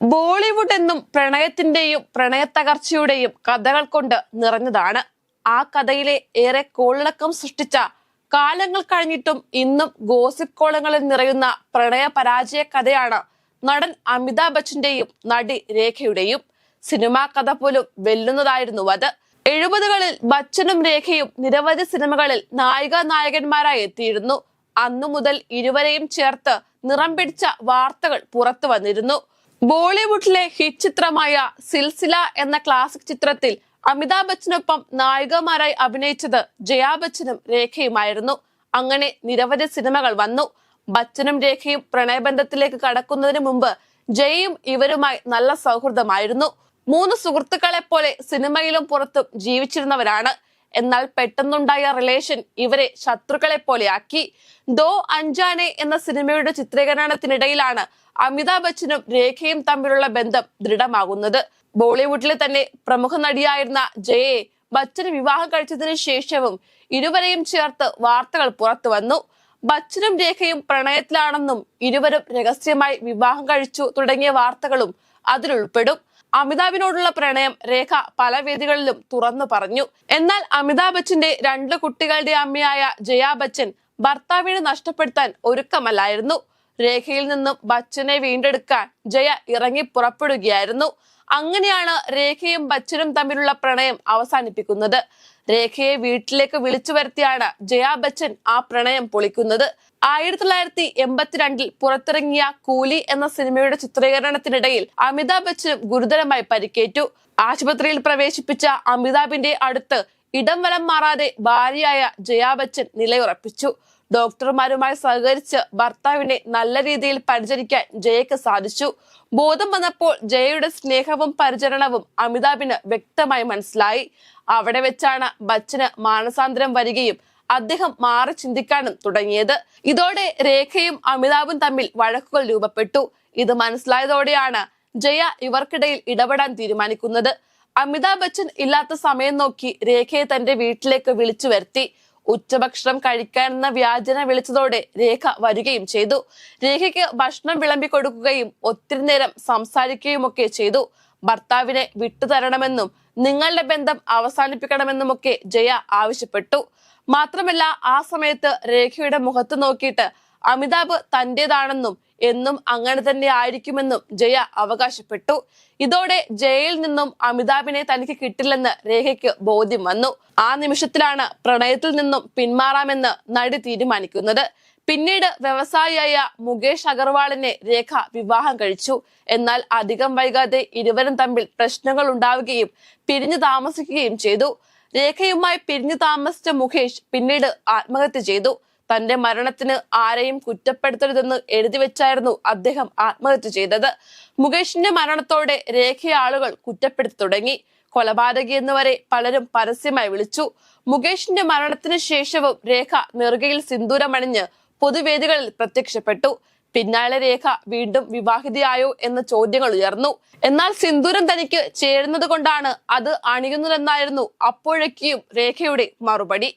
ബോളിവുഡ് എന്നും പ്രണയത്തിന്റെയും പ്രണയത്തകർച്ചയുടെയും കഥകൾ കൊണ്ട് നിറഞ്ഞതാണ്. ആ കഥയിലെ ഏറെ കോളിളക്കം സൃഷ്ടിച്ച കാലങ്ങൾ കഴിഞ്ഞിട്ടും ഇന്നും ഗോസിപ്പ് കോളങ്ങളിൽ നിറയുന്ന പ്രണയ പരാജയ കഥയാണ് നടൻ അമിതാഭ് ബച്ചന്റെയും നടി രേഖയുടെയും. സിനിമാ കഥ പോലും വെല്ലുന്നതായിരുന്നു അത്. എഴുപതുകളിൽ ബച്ചനും രേഖയും നിരവധി സിനിമകളിൽ നായിക നായകന്മാരായി എത്തിയിരുന്നു. അന്നു മുതൽ ഇരുവരെയും ചേർത്ത് നിറം പിടിച്ച വാർത്തകൾ പുറത്തു വന്നിരുന്നു. ബോളിവുഡിലെ ഹിറ്റ് ചിത്രമായ സിൽസില എന്ന ക്ലാസിക് ചിത്രത്തിൽ അമിതാഭ് ബച്ചനൊപ്പം നായികമാരായി അഭിനയിച്ചത് ജയാ ബച്ചനും രേഖയുമായിരുന്നു. അങ്ങനെ നിരവധി സിനിമകൾ വന്നു. ബച്ചനും രേഖയും പ്രണയബന്ധത്തിലേക്ക് കടക്കുന്നതിന് മുമ്പ് ജയയും ഇവരുമായി നല്ല സൗഹൃദമായിരുന്നു. മൂന്ന് സുഹൃത്തുക്കളെ പോലെ സിനിമയിലും പുറത്തും ജീവിച്ചിരുന്നവരാണ്. എന്നാൽ പെട്ടെന്നുണ്ടായ റിലേഷൻ ഇവരെ ശത്രുക്കളെ പോലെയാക്കി ദോ അഞ്ചാനെ എന്ന സിനിമയുടെ ചിത്രീകരണത്തിനിടയിലാണ് അമിതാഭ് ബച്ചനും രേഖയും തമ്മിലുള്ള ബന്ധം ദൃഢമാകുന്നത്. ബോളിവുഡിലെ തന്നെ പ്രമുഖ നടിയായിരുന്ന ജയയെ ബച്ചന് വിവാഹം കഴിച്ചതിനു ശേഷവും ഇരുവരെയും ചേർത്ത് വാർത്തകൾ പുറത്തു വന്നു. ബച്ചനും രേഖയും പ്രണയത്തിലാണെന്നും ഇരുവരും രഹസ്യമായി വിവാഹം കഴിച്ചു തുടങ്ങിയ വാർത്തകളും അതിലുൾപ്പെടും. അമിതാഭിനോടുള്ള പ്രണയം രേഖ പല വേദികളിലും തുറന്നു പറഞ്ഞു. എന്നാൽ അമിതാഭ് ബച്ചന്റെ രണ്ട് കുട്ടികളുടെ അമ്മയായ ജയാ ബച്ചൻ ഭർത്താവിനെ നഷ്ടപ്പെടുത്താൻ ഒരുക്കമല്ലായിരുന്നു. രേഖയിൽ നിന്നും ബച്ചനെ വീണ്ടെടുക്കാൻ ജയ ഇറങ്ങി പുറപ്പെടുകയായിരുന്നു. അങ്ങനെയാണ് രേഖയും ബച്ചനും തമ്മിലുള്ള പ്രണയം അവസാനിപ്പിക്കുന്നത്. രേഖയെ വീട്ടിലേക്ക് വിളിച്ചു വരുത്തിയാണ് ജയാ ബച്ചൻ ആ പ്രണയം പൊളിക്കുന്നത്. ആയിരത്തി തൊള്ളായിരത്തി എൺപത്തിരണ്ടിൽ പുറത്തിറങ്ങിയ കൂലി എന്ന സിനിമയുടെ ചിത്രീകരണത്തിനിടയിൽ അമിതാഭ് ബച്ചനും ഗുരുതരമായി പരിക്കേറ്റു. ആശുപത്രിയിൽ പ്രവേശിപ്പിച്ച അമിതാഭിന്റെ അടുത്ത് ഇടം വലം മാറാതെ ഭാര്യയായ ജയാ ബച്ചൻ നിലയുറപ്പിച്ചു. ഡോക്ടർമാരുമായി സഹകരിച്ച് ഭർത്താവിനെ നല്ല രീതിയിൽ പരിചരിക്കാൻ ജയക്ക് സാധിച്ചു. ബോധം വന്നപ്പോൾ ജയയുടെ സ്നേഹവും പരിചരണവും അമിതാഭിന് വ്യക്തമായി മനസ്സിലായി. അവിടെ വെച്ചാണ് ബച്ചന് മാനസാന്തരം വരികയും അദ്ദേഹം മാറി ചിന്തിക്കാനും തുടങ്ങിയത്. ഇതോടെ രേഖയും അമിതാഭും തമ്മിൽ വഴക്കുകൾ രൂപപ്പെട്ടു. ഇത് മനസ്സിലായതോടെയാണ് ജയ ഇവർക്കിടയിൽ ഇടപെടാൻ തീരുമാനിക്കുന്നത്. അമിതാഭ് ബച്ചൻ ഇല്ലാത്ത സമയം നോക്കി രേഖയെ തന്റെ വീട്ടിലേക്ക് വിളിച്ചു വരുത്തി. ഉച്ചഭക്ഷണം കഴിക്കാനെന്ന വ്യാജന വിളിച്ചതോടെ രേഖ വരികയും ചെയ്തു. രേഖയ്ക്ക് ഭക്ഷണം വിളമ്പി കൊടുക്കുകയും ഒത്തിരി നേരം സംസാരിക്കുകയും ഒക്കെ ചെയ്തു. ഭർത്താവിനെ വിട്ടുതരണമെന്നും നിങ്ങളുടെ ബന്ധം അവസാനിപ്പിക്കണമെന്നുമൊക്കെ ജയ ആവശ്യപ്പെട്ടു. മാത്രമല്ല ആ സമയത്ത് രേഖയുടെ മുഖത്ത് നോക്കിയിട്ട് അമിതാഭ് തന്റേതാണെന്നും എന്നും അങ്ങനെ തന്നെ ആയിരിക്കുമെന്നും ജയ അവകാശപ്പെട്ടു. ഇതോടെ ജയയിൽ നിന്നും അമിതാഭിനെ തനിക്ക് കിട്ടില്ലെന്ന് രേഖയ്ക്ക് ബോധ്യം വന്നു. ആ നിമിഷത്തിലാണ് പ്രണയത്തിൽ നിന്നും പിന്മാറാമെന്ന് നടി തീരുമാനിക്കുന്നത്. പിന്നീട് വ്യവസായിയായ മുകേഷ് അഗർവാളിനെ രേഖ വിവാഹം കഴിച്ചു. എന്നാൽ അധികം വൈകാതെ ഇരുവരും തമ്മിൽ പ്രശ്നങ്ങൾ ഉണ്ടാവുകയും പിരിഞ്ഞു താമസിക്കുകയും ചെയ്തു. രേഖയുമായി പിരിഞ്ഞു താമസിച്ച മുകേഷ് പിന്നീട് ആത്മഹത്യ ചെയ്തു. തന്റെ മരണത്തിന് ആരെയും കുറ്റപ്പെടുത്തരുതെന്ന് എഴുതി വെച്ചായിരുന്നു അദ്ദേഹം ആത്മഹത്യ ചെയ്തത്. മുകേഷിന്റെ മരണത്തോടെ രേഖയെ ആളുകൾ കുറ്റപ്പെടുത്തി തുടങ്ങി. കൊലപാതകി എന്നുവരെ പലരും പരസ്യമായി വിളിച്ചു. മുകേഷിന്റെ മരണത്തിന് ശേഷവും രേഖ നെറുകയിൽ സിന്ദൂരമണിഞ്ഞ് പൊതുവേദികളിൽ പ്രത്യക്ഷപ്പെട്ടു. പിന്നാലെ രേഖ വീണ്ടും വിവാഹിതയായോ എന്ന ചോദ്യങ്ങൾ ഉയർന്നു. എന്നാൽ സിന്ദൂരം തനിക്ക് ചേരുന്നത് കൊണ്ടാണ് അത് അണിയുന്നതെന്നായിരുന്നു അപ്പോഴേക്കും രേഖയുടെ മറുപടി.